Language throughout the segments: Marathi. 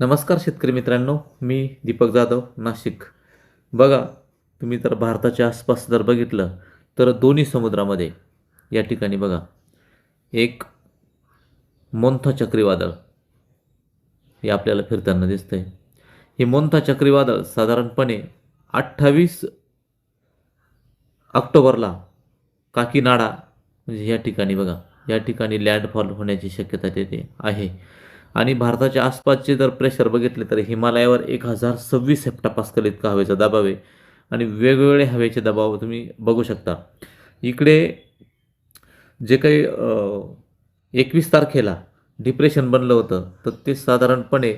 नमस्कार शेतकरी मित्रांनो मी दीपक जाधव नाशिक. बघा तुम्ही तर भारताच्या आसपास जर बघितलं तर दोन्ही समुद्रामध्ये या ठिकाणी बघा एक मोंथा चक्रीवादळ हे आपल्याला फिरताना दिसतं आहे हे मोंथा चक्रीवादळ साधारणपणे अठ्ठावीस ऑक्टोबरला काकीनाडा म्हणजे या ठिकाणी बघा या ठिकाणी लँडफॉल होण्याची शक्यता तिथे आहे. आणि भारताच्या आसपासचे जर प्रेशर बघितले तर हिमालयावर एक हजार सव्वीस हेप्टापास्कल इतका हवेचा दबाव आहे. आणि वेगवेगळे हवेचे दबाव तुम्ही बघू शकता. इकडे जे काही एकवीस तारखेला डिप्रेशन बनलं होतं तर ते साधारणपणे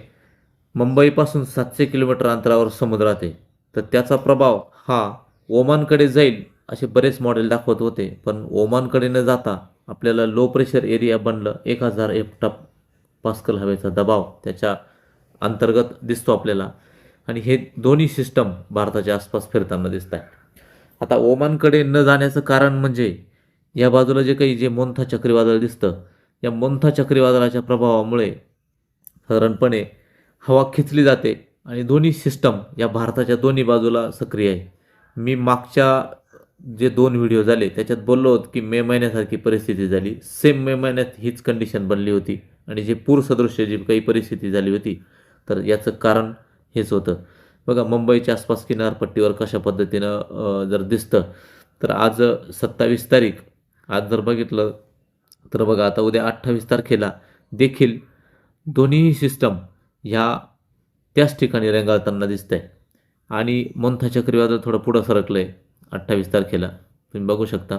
मुंबईपासून सातशे किलोमीटर अंतरावर समुद्रात आहे. तर त्याचा प्रभाव हा ओमानकडे जाईल असे बरेच मॉडेल दाखवत होते. पण ओमानकडे न जाता आपल्याला लो प्रेशर एरिया बनलं एक हजार एफ्टा पास्कल हवेचा दबाव त्याच्या अंतर्गत दिसतो आपल्याला. आणि हे दोन्ही सिस्टम भारताच्या आसपास फिरताना दिसत आहे आता ओमानकडे न जाण्याचं कारण म्हणजे या बाजूला जे काही जे मोंथा चक्रीवादळ दिसतं या मोंथा चक्रीवादळाच्या प्रभावामुळे साधारणपणे हवा खेचली जाते आणि दोन्ही सिस्टम या भारताच्या दोन्ही बाजूला सक्रिय आहे. मी मागच्या जे दोन व्हिडिओ झाले त्याच्यात बोललो होतो की मे महिन्यासारखी परिस्थिती झाली. सेम मे महिन्यात हीच कंडिशन बनली होती. आणि जे पूरसदृश्य जी काही परिस्थिती झाली होती तर याचं कारण हेच होतं. बघा मुंबईच्या आसपास किनारपट्टीवर कशा पद्धतीनं जर दिसतं तर आज सत्तावीस तारीख आज जर बघितलं तर बघा आता उद्या अठ्ठावीस तारखेला देखील दोन्ही सिस्टम ह्या त्याच ठिकाणी रेंगाळताना दिसत आहे आणि मोंथा चक्रीवादळ थोडं पुढं सरकलं आहे अठ्ठावीस तारखेला. तुम्ही बघू शकता.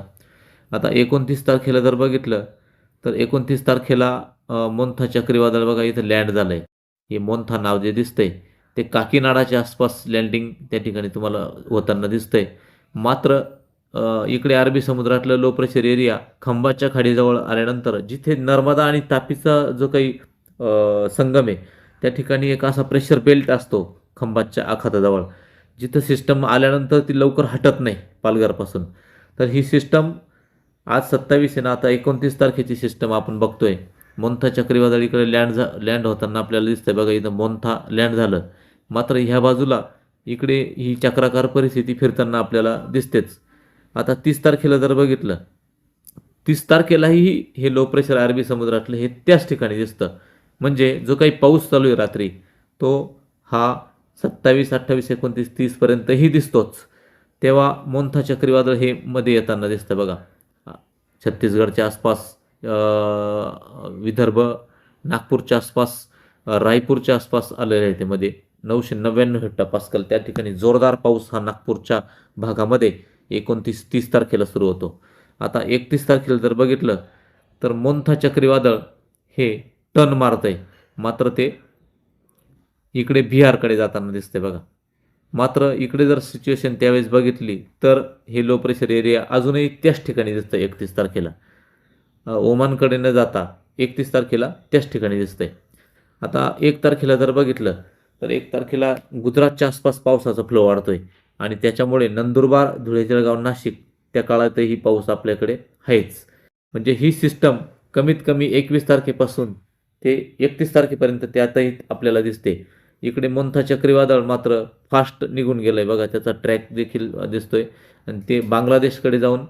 आता एकोणतीस तारखेला जर बघितलं तर एकोणतीस तारखेला अ, मोंथा चक्रीवादळ बघा इथं लँड झालं आहे हे मोंथा नाव जे दिसतंय ते काकीनाडाच्या आसपास लँडिंग त्या ठिकाणी तुम्हाला होताना दिसतंय. मात्र इकडे अरबी समुद्रातलं लो प्रेशर एरिया खंबाच्या खाडीजवळ आल्यानंतर जिथे नर्मदा आणि तापीचा जो काही संगम आहे त्या ठिकाणी एक असा प्रेशर बेल्ट असतो खंबाच्या आखाताजवळ. जिथं सिस्टम आल्यानंतर ती लवकर हटत नाही पालघरपासून. तर ही सिस्टम आज सत्तावीस आहे ना आता एकोणतीस तारखेची सिस्टम आपण बघतोय. मोंथा चक्रीवादळ इकडे लँड झा लँड होताना आपल्याला दिसतं बघा इथं मोंथा लँड झालं. मात्र ह्या बाजूला इकडे ही चक्राकार परिस्थिती फिरताना आपल्याला दिसतेच. आता तीस तारखेला जर बघितलं तीस तारखेलाही हे लो प्रेशर अरबी समुद्रातलं हे त्याच ठिकाणी दिसतं. म्हणजे जो काही पाऊस चालू आहे रात्री तो हा सत्तावीस अठ्ठावीस एकोणतीस तीसपर्यंतही दिसतोच. तेव्हा मोंथा चक्रीवादळ हे मध्ये येताना दिसतं बघा. छत्तीसगडच्या आसपास विदर्भ नागपूरच्या आसपास रायपूरच्या आसपास आलेलं आहे ते मध्ये. नऊशे नव्याण्णव हेक्टर पास्कल. त्या ठिकाणी जोरदार पाऊस हा नागपूरच्या भागामध्ये एकोणतीस तीस तारखेला सुरू होतो. आता एकतीस तारखेला जर बघितलं तर मोंथा चक्रीवादळ हे टन मारत आहे मात्र ते इकडे बिहारकडे जाताना दिसते बघा. मात्र इकडे जर सिच्युएशन त्यावेळेस बघितली तर हे लो प्रेशर एरिया अजूनही त्याच ठिकाणी दिसतं एकतीस तारखेला. ओमानकडे न जाता. एकतीस तारखेला त्याच ठिकाणी दिसतंय. आता एक तारखेला जर बघितलं तर एक तारखेला गुजरातच्या आसपास पावसाचा फ्लो वाढतोय. आणि त्याच्यामुळे नंदुरबार धुळे जळगाव नाशिक त्या काळातही पाऊस आपल्याकडे आहेच. म्हणजे ही सिस्टम कमीत कमी एकवीस तारखेपासून ते एकतीस तारखेपर्यंत त्यातही आपल्याला दिसते. इकडे मोंथा चक्रीवादळ मात्र फास्ट निघून गेलं आहे बघा त्याचा ट्रॅक देखील दिसतोय. आणि ते बांगलादेशकडे जाऊन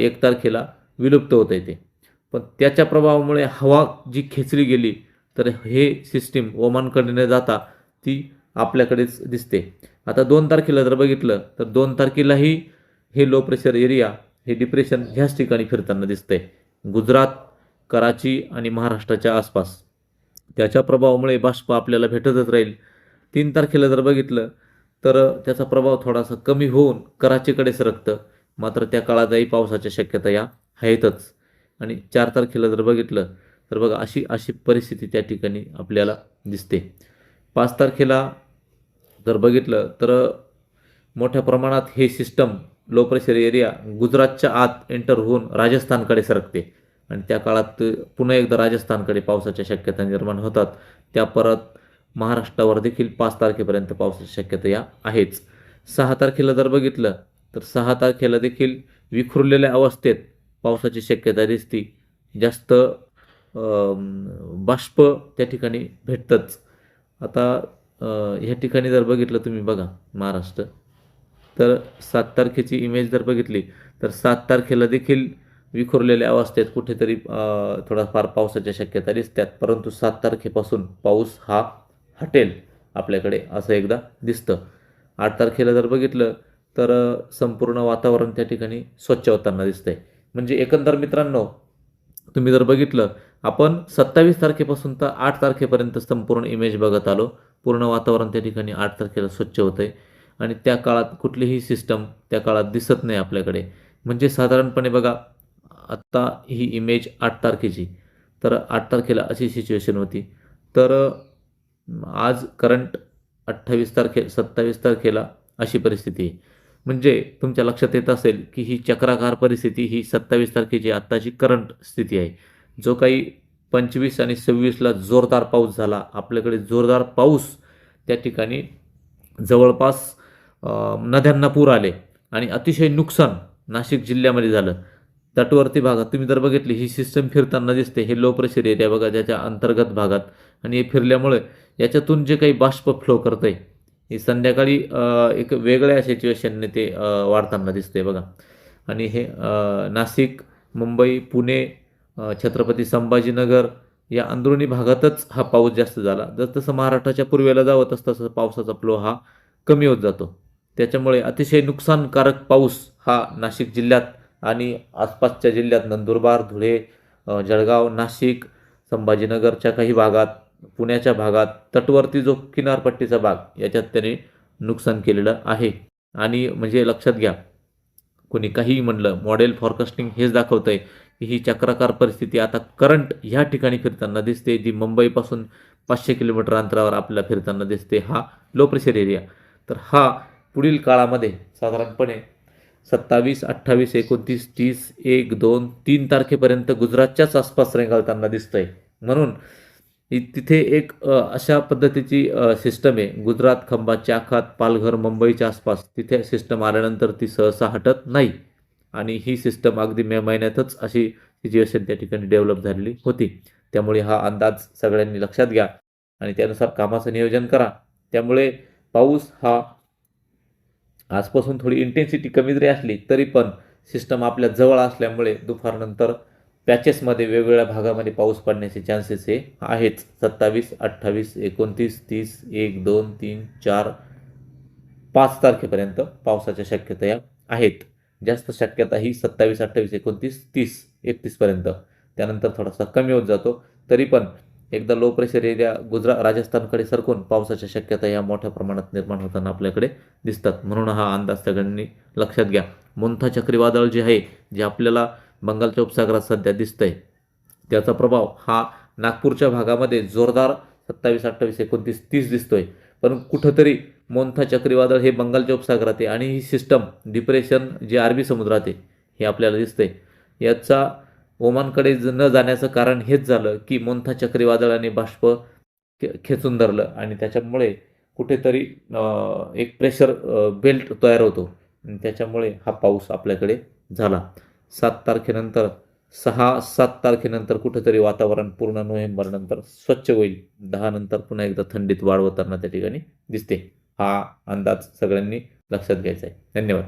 एक तारखेला विलुप्त होत आहे ते. पण त्याच्या प्रभावामुळे हवा जी खेचली गेली तर हे सिस्टीम ओमानकडे न जाता ती आपल्याकडेच दिसते. आता दोन तारखेला जर बघितलं तर दोन तारखेलाही हे लो प्रेशर एरिया हे डिप्रेशन ह्याच ठिकाणी फिरताना दिसते. गुजरात कराची आणि महाराष्ट्राच्या आसपास. त्याच्या प्रभावामुळे बाष्प आपल्याला भेटतच राहील. तीन तारखेला जर बघितलं तर त्याचा प्रभाव थोडासा कमी होऊन कराचीकडे सरकतं मात्र त्या काळातही पावसाच्या शक्यता या आहेतच. आणि चार तारखेला जर बघितलं तर बघा अशी अशी परिस्थिती त्या ठिकाणी आपल्याला दिसते. पाच तारखेला जर बघितलं तर मोठ्या प्रमाणात हे सिस्टम लो प्रेशर एरिया गुजरातच्या आत एंटर होऊन राजस्थानकडे सरकते. आणि त्या काळात पुन्हा एकदा राजस्थानकडे पावसाच्या शक्यता निर्माण होतात. त्या परत महाराष्ट्रावर देखील पाच तारखेपर्यंत पावसाची शक्यता या आहेच. सहा तारखेला जर बघितलं तर सहा तारखेला देखील विखुरलेल्या अवस्थेत पावसाची शक्यता दिसती. जास्त बाष्प त्या ठिकाणी भेटतंच. आता ह्या ठिकाणी जर बघितलं तुम्ही बघा महाराष्ट्र. तर सात तारखेची इमेज जर बघितली तर सात तारखेला देखील विखुरलेल्या अवस्थेत कुठेतरी थोडाफार पावसाच्या शक्यता दिसतात. परंतु सात तारखेपासून पाऊस हा हटेल आपल्याकडे असं एकदा दिसतं. आठ तारखेला जर बघितलं तर संपूर्ण वातावरण त्या ठिकाणी स्वच्छ होताना दिसतंय. म्हणजे एकंदर मित्रांनो तुम्ही जर बघितलं आपण सत्तावीस तारखेपासून तर आठ तारखेपर्यंत संपूर्ण इमेज बघत आलो. पूर्ण वातावरण त्या ठिकाणी आठ तारखेला स्वच्छ होतं आहे आणि त्या काळात कुठलीही सिस्टम त्या काळात दिसत नाही आपल्याकडे. म्हणजे साधारणपणे बघा आत्ता ही इमेज आठ तारखेची. तर आठ तारखेला अशी सिच्युएशन होती. तर आज करंट अठ्ठावीस तारखे सत्तावीस तारखेला अशी परिस्थिती आहे. म्हणजे तुमच्या लक्षात येत असेल की ही चक्राकार परिस्थिती ही सत्तावीस तारखेची आत्ताची करंट स्थिती आहे. जो काही पंचवीस आणि सव्वीसला जोरदार पाऊस झाला आपल्याकडे जोरदार पाऊस त्या ठिकाणी जवळपास नद्यांना पूर आले आणि अतिशय नुकसान नाशिक जिल्ह्यामध्ये झालं. तटवर्ती भागात तुम्ही जर बघितली ही सिस्टम फिरताना दिसते. हे लो प्रेशर एरिया बघा ज्याच्या अंतर्गत भागात आणि हे फिरल्यामुळे याच्यातून जे काही बाष्प फ्लो करतं आहे हे संध्याकाळी एक वेगळ्या सिच्युएशनने ते वाढताना दिसते बघा. आणि हे नाशिक मुंबई पुणे छत्रपती संभाजीनगर या अंदरुणी भागातच हा पाऊस जास्त झाला. जसं महाराष्ट्राच्या पूर्वेला जावं तसं तसं पावसाचा फ्लो हा कमी होत जातो. त्याच्यामुळे अतिशय नुकसानकारक पाऊस हा नाशिक जिल्ह्यात आणि आसपासच्या जिल्ह्यात नंदुरबार धुळे जळगाव नाशिक संभाजीनगरच्या काही भागात पुण्याच्या भागात तटवर्ती जो किनारपट्टीचा भाग याच्यात त्याने नुकसान केलेलं आहे. आणि म्हणजे लक्षात घ्या कोणी काहीही म्हणलं मॉडेल फॉरकास्टिंग हेच दाखवतं आहे की ही चक्राकार परिस्थिती आता करंट ह्या ठिकाणी फिरताना दिसते जी मुंबईपासून पाचशे किलोमीटर अंतरावर आपल्याला फिरताना दिसते हा लो प्रेशर एरिया तर हा पुढील काळामध्ये साधारणपणे सत्तावीस अठ्ठावीस एकोणतीस तीस एक दोन तीन तारखेपर्यंत गुजरातच्याच आसपास रेंगाळताना दिसतंय. म्हणून तिथे एक अशा पद्धतीची सिस्टम आहे. गुजरात खंबा चाखात पालघर मुंबईच्या आसपास तिथे सिस्टम आल्यानंतर ती सहसा हटत नाही. आणि ही सिस्टम अगदी मे महिन्यातच अशी सिच्युएशन त्या ठिकाणी डेव्हलप झालेली होती. त्यामुळे हा अंदाज सगळ्यांनी लक्षात घ्या आणि त्यानुसार कामाचं नियोजन करा. त्यामुळे पाऊस हा आजपासून थोडी इंटेन्सिटी कमी जरी असली तरी पण सिस्टम आपल्या जवळ असल्यामुळे दुपारनंतर पॅचेसमध्ये वेगवेगळ्या भागामध्ये पाऊस पडण्याचे चान्सेस हे आहेच सत्तावीस अठ्ठावीस एकोणतीस तीस एक दोन तीन चार पाच तारखेपर्यंत पावसाच्या शक्यता या आहेत. जास्त शक्यता ही सत्तावीस अठ्ठावीस एकोणतीस तीस एकतीसपर्यंत त्यानंतर थोडासा कमी होत जातो. तरी पण एकदा लो प्रेशर एरिया गुजरात राजस्थानकडे सरकून पावसाच्या शक्यता या मोठ्या प्रमाणात निर्माण होताना आपल्याकडे दिसतात. म्हणून हा अंदाज सगळ्यांनी लक्षात घ्या. मुंथा चक्रीवादळ जे आहे जे आपल्याला बंगालच्या उपसागरात सध्या दिसतंय. त्याचा प्रभाव हा नागपूरच्या भागामध्ये जोरदार सत्तावीस अठ्ठावीस एकोणतीस तीस दिसतोय. पण कुठंतरी मोंथा चक्रीवादळ हे बंगालच्या उपसागरात आहे आणि ही सिस्टम डिप्रेशन जे अरबी समुद्रात आहे हे आपल्याला दिसतंय. याचा ओमानकडे ज- न जाण्याचं कारण हेच झालं की मोंथा चक्रीवादळाने बाष्प खे- खेचून धरलं आणि त्याच्यामुळे कुठेतरी एक प्रेशर बेल्ट तयार होतो. त्याच्यामुळे हा पाऊस आपल्याकडे झाला. सात तारखेनंतर सहा सात तारखेनंतर कुठेतरी वातावरण पूर्ण नोव्हेंबरनंतर स्वच्छ होईल. दहानंतर पुन्हा एकदा थंडीत वाढ होताना त्या ठिकाणी दिसते. हा अंदाज सगळ्यांनी लक्षात घ्यायचा आहे. धन्यवाद.